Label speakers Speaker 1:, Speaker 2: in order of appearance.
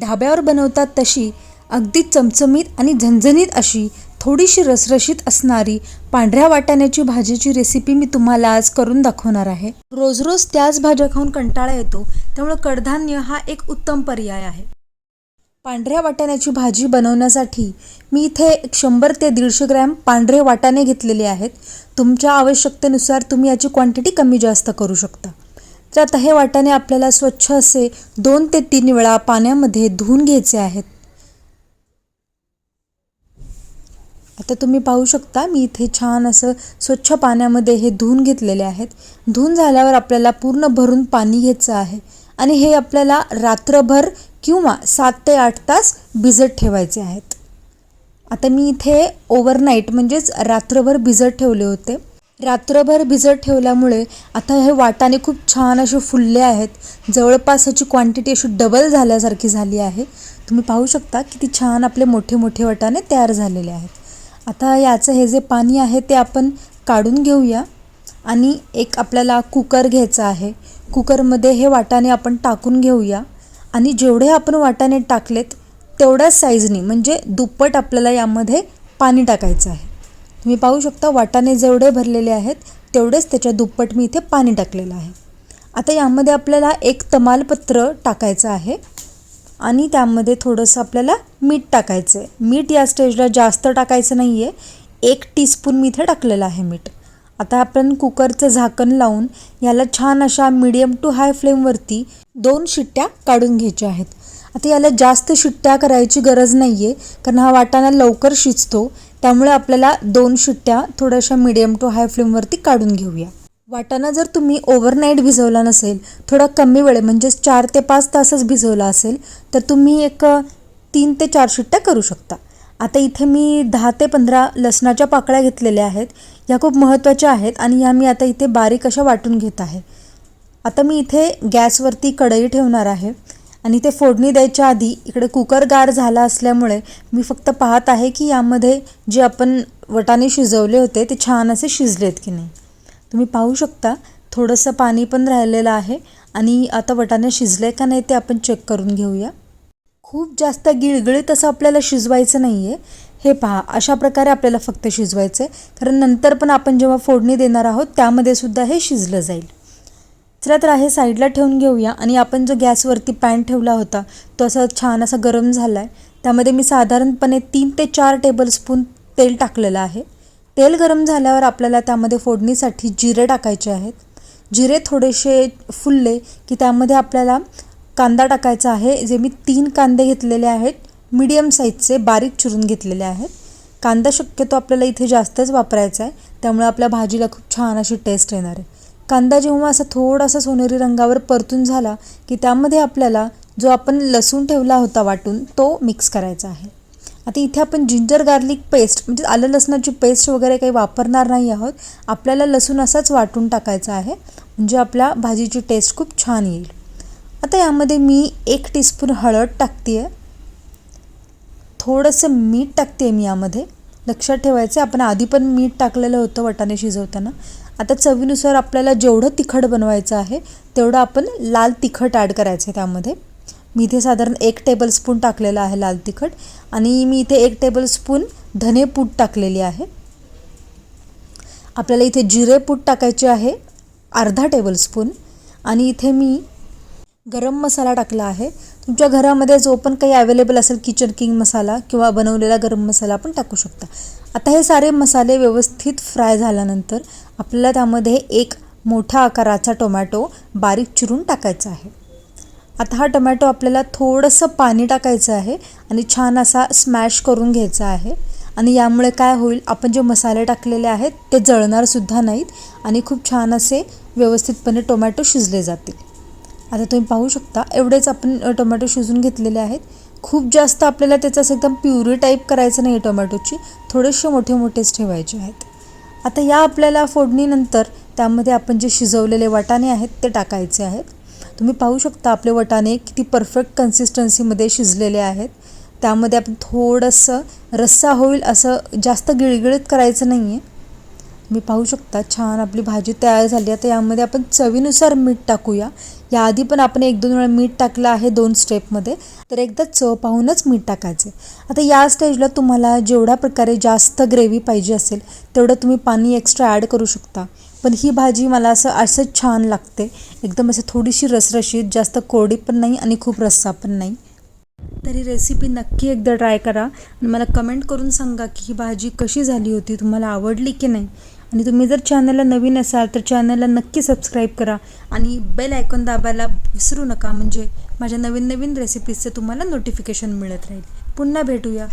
Speaker 1: ढाब्यावर बनवतात तशी अगदी चमचमीत आणि झणझणीत अशी थोडीशी रसरशीत असणारी पांढऱ्या वाटाण्याची भाजीची रेसिपी मी तुम्हाला आज करून दाखवणार आहे. रोज रोज त्याच भाज्या खाऊन कंटाळा येतो त्यामुळे कडधान्य हा एक उत्तम पर्याय आहे. पांढऱ्या वाटाण्याची भाजी बनवण्यासाठी मी इथे एक शंभर ते दीडशे ग्रॅम पांढरे वाटाणे घेतलेले आहेत. तुमच्या आवश्यकतेनुसार तुम्ही याची क्वांटिटी कमी जास्त करू शकता. तर आता हे वाटाणे आपल्याला स्वच्छ असे दोन ते तीन वेळा पाण्यामध्ये धुवून घ्यायचे आहेत. आता तुम्ही पाहू शकता मी इथे छान असं स्वच्छ पाण्यामध्ये हे धुवून घेतलेले आहेत. धुवून झाल्यावर आपल्याला पूर्ण भरून पाणी घ्यायचं आहे आणि हे आपल्याला रात्रभर किंवा सात ते आठ तास भिजत ठेवायचे आहेत. आता मी इथे ओव्हरनाईट म्हणजेच रात्रभर भिजत ठेवले होते. रात्रभर भिजत ठेवल्यामुळे आता हे वाटाणे खूप छान असे फुलले आहेत. जवळपास ह्याची क्वांटिटी अशी डबल झाल्यासारखी झाली आहे. तुम्ही पाहू शकता किती छान आपले मोठे मोठे वाटाणे तयार झालेले आहेत. आता याचं हे जे पाणी आहे ते आपण काढून घेऊया. आणि एक आपल्याला कुकर घ्यायचा आहे. कुकरमध्ये हे वाटाणे आपण टाकून घेऊया. आणि जेवढे आपण वाटाणे टाकलेत तेवढ्याच साईजनी म्हणजे दुप्पट आपल्याला यामध्ये पाणी टाकायचं आहे. तुम्ही पाहू शकता वाटाणे जेवढे भरलेले आहेत तेवढेच त्याच्या दुप्पट मी इथे पाणी टाकलेलं आहे. आता यामध्ये आपल्याला एक तमालपत्र टाकायचं आहे आणि त्यामध्ये थोडंसं आपल्याला मीठ टाकायचं आहे मीठ या स्टेजला जास्त टाकायचं नाही आहे एक टीस्पून मी इथे टाकलेलं आहे मीठ. आता आपण कुकरचं झाकण लावून याला छान अशा मीडियम टू हाय फ्लेमवरती दोन शिट्ट्या काढून घ्यायच्या आहेत. आता याला जास्त शिट्ट्या करायची गरज नाही आहे कारण हा वाटाणा लवकर शिजतो. त्यामुळे आपल्याला दोन शिट्ट्या थोड्याशा मिडियम टू हाय फ्लेमवरती काढून घेऊया. वाटाणा जर तुम्ही ओव्हरनाईट भिजवला नसेल थोडा कमी वेळ म्हणजेच चार ते पाच तासच भिजवला असेल तर तुम्ही एक तीन ते चार शिट्ट्या करू शकता. आता इथे मी दहा ते पंधरा लसणाच्या पाकळ्या घेतलेल्या आहेत या खूप महत्त्वाच्या आहेत आणि या मी आता इथे बारीक अशा वाटून घेत आहे. आता मी इथे गॅसवरती कढई ठेवणार आहे. आणि ते फोडणी द्यायच्या आधी इकडे कुकर गार झाला असल्यामुळे मी फक्त पाहत आहे की यामध्ये जे आपण वटाने शिजवले होते ते छान असे शिजलेत की नाही. तुम्ही पाहू शकता थोडंसं पाणी पण राहिलेलं आहे आणि आता वटाणे शिजले का नाही ते आपण चेक करून घेऊया. खूप जास्त गिळगिळीत असं आपल्याला शिजवायचं नाही आहे हे पहा अशा प्रकारे आपल्याला फक्त शिजवायचं आहे कारण नंतर पण आपण जेव्हा फोडणी देणार आहोत त्यामध्ये सुद्धा हे शिजलं जाईल. चला तर आहे साईडला ठेवून घेऊया. आणि आपण जो गॅसवरती पॅन ठेवला होता तो असा छान असा गरम झाला आहे त्यामध्ये मी साधारणपणे तीन ते चार टेबलस्पून तेल टाकलेलं आहे. तेल गरम झाल्यावर आपल्याला त्यामध्ये फोडणीसाठी जिरे टाकायचे आहेत. जिरे थोडेसे फुलले की त्यामध्ये आपल्याला कांदा टाकायचा आहे जे मी तीन कांदे घेतलेले आहेत. मीडियम साईजचे बारीक चिरून घेतलेले आहेत. कांदा शक्यतो आपल्याला इथे जास्तच वापरायचा आहे. त्यामुळे आपल्या भाजीला खूप छान अशी टेस्ट येणार आहे. कांदा जेव्हा असा थोडासा सोनेरी रंगावर परतून झाला की त्यामध्ये आपल्याला जो आपण लसूण ठेवला होता वाटून तो मिक्स करायचा आहे. आता इथे आपण जिंजर गार्लिक पेस्ट म्हणजे आलं लसणाची पेस्ट वगैरे काही वापरणार नाही आहोत. आपल्याला लसूण असाच वाटून टाकायचा आहे. म्हणजे आपल्या भाजीची टेस्ट खूप छान येईल. आता यामध्ये मी एक टीस्पून हळद टाकते आहे थोडंसं मीठ टाकते आहे मी यामध्ये. लक्षात ठेवायचं आपण आधी पण मीठ टाकलेलं होतं वटाणे शिजवताना. आता चवीनुसार आपल्याला जेवढं तिखट बनवायचं आहे तेवढं आपण लाल तिखट ॲड करायचं आहे त्यामध्ये. मी इथे साधारण एक टेबलस्पून टाकलेलं आहे लाल तिखट आणि मी इथे एक टेबलस्पून धनेपूड टाकलेली आहे. आपल्याला इथे जिरेपूड टाकायचे आहे अर्धा टेबलस्पून आणि इथे मी गरम मसाला टाकला आहे तुमच्या घरामध्ये जो पण काही अवेलेबल असेल किचन किंग मसाला किंवा बनवलेला गरम मसाला आपण टाकू शकता. आता हे सारे मसाले व्यवस्थित फ्राय झाल्यानंतर आपल्याला त्यामध्ये एक मोठ्या आकाराचा टोमॅटो बारीक चिरून टाकायचा आहे. आता हा टोमॅटो आपल्याला थोडंसं पाणी टाकायचं आहे आणि छान असा स्मॅश करून घ्यायचा आहे. आणि यामुळे काय होईल आपण जे मसाले टाकलेले आहेत ते जळणारसुद्धा नाहीत आणि खूप छान असे व्यवस्थितपणे टोमॅटो शिजले जातील. आता तुम्ही पाहू शकता एवढेच आपण टोमॅटो शिजून घेतलेले आहेत. खूप जास्त आपल्याला त्याचं असं एकदम प्युरी टाईप करायचं नाही आहे टोमॅटोची थोडेसे मोठे मोठेच ठेवायचे आहेत. आता या आपल्याला फोडणीनंतर त्यामध्ये आपण जे शिजवलेले वाटाणे आहेत ते टाकायचे आहेत. तुम्ही पाहू शकता आपले वटाणे किती परफेक्ट कन्सिस्टन्सीमध्ये शिजलेले आहेत. त्यामध्ये आपण थोडंसं रस्सा होईल असं जास्त गिळगिळीत करायचं नाही आहे तुम्ही पाहू शकता छान आपली भाजी तयार झाली. आता यामध्ये आपण चवीनुसार मीठ टाकूया. याआधी पण आपण एक दोन वेळा मीठ टाकलं आहे दोन स्टेपमध्ये. तर एकदा चव पाहूनच मीठ टाकायचे आता या स्टेजला तुम्हाला जेवढ्या प्रकारे जास्त ग्रेव्ही पाहिजे असेल तेवढं तुम्ही पाणी एक्स्ट्रा ॲड करू शकता. पण ही भाजी मला असं असंच छान लागते. एकदम असं थोडीशी रसरशीत जास्त कोरडी पण नाही आणि खूप रस्सा पण नाही. तर ही रेसिपी नक्की एकदा ट्राय करा. आणि मला कमेंट करून सांगा की ही भाजी कशी झाली होती तुम्हाला आवडली की नाही. आणि तुम्ही जर चॅनलला नवीन असाल तर चॅनलला नक्की सबस्क्राईब करा. आणि बेल आयकॉन दाबायला विसरू नका. म्हणजे माझ्या नवीन नवीन रेसिपीजचं तुम्हाला नोटिफिकेशन मिळत राहील. पुन्हा भेटूया.